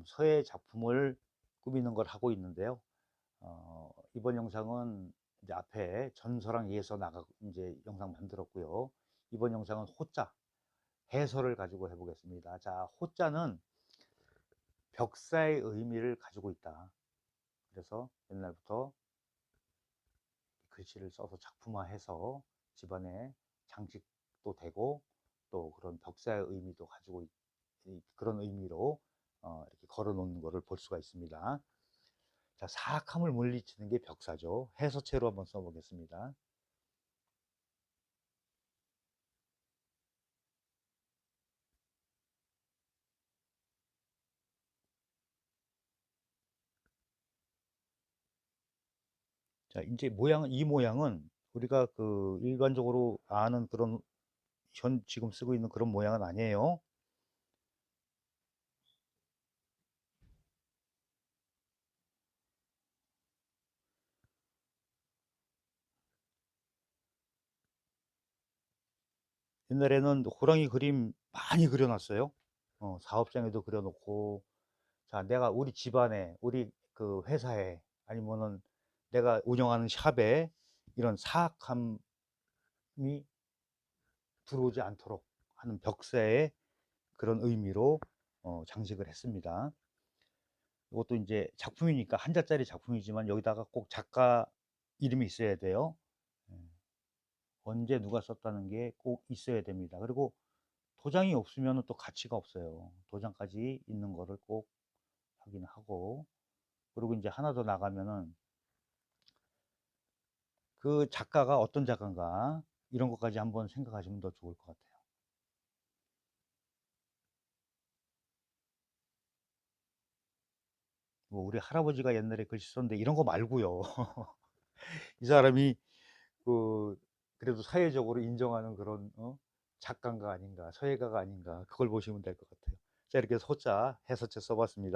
작품, 서예 작품을 꾸미는 걸 하고 있는데요. 어, 이번 영상은 이제 앞에 전서랑 예서 나가 이제 영상 만들었고요. 이번 영상은 호자 해설을 가지고 해보겠습니다. 자, 호자는 벽사의 의미를 가지고 있다. 그래서 옛날부터 글씨를 써서 작품화해서 집안에 장식도 되고 또 그런 벽사의 의미도 가지고 있, 이- 그런 의미로 걸어 놓는 것을 볼 수가 있습니다. 자, 사악함을 물리치는 게 벽사죠. 해서체로 한번 써보겠습니다. 자, 이제 모양은, 이 모양은 우리가 그 일반적으로 아는 그런 현 지금 쓰고 있는 그런 모양은 아니에요. 옛날에는 호랑이 그림 많이 그려놨어요. 어, 사업장에도 그려놓고, 자, 내가 우리 집안에, 우리 그 회사에, 아니면은 내가 운영하는 샵에 이런 사악함이 들어오지 않도록 하는 벽사의 그런 의미로 어, 장식을 했습니다. 이것도 이제 작품이니까 한자짜리 작품이지만 여기다가 꼭 작가 이름이 있어야 돼요. 예. 언제 누가 썼다는 게 꼭 있어야 됩니다. 그리고 도장이 없으면 또 가치가 없어요. 도장까지 있는 거를 꼭 확인하고 그리고 이제 하나 더 나가면은 그 작가가 어떤 작가인가 이런 것까지 한번 생각하시면 더 좋을 것 같아요. 뭐 우리 할아버지가 옛날에 글씨 썼는데 이런 거 말고요. 이 사람이 그 그래도 사회적으로 인정하는 그런 어? 작가인가 아닌가 서예가가 아닌가 그걸 보시면 될 것 같아요. 자 이렇게 해서 호자 해서체 써봤습니다.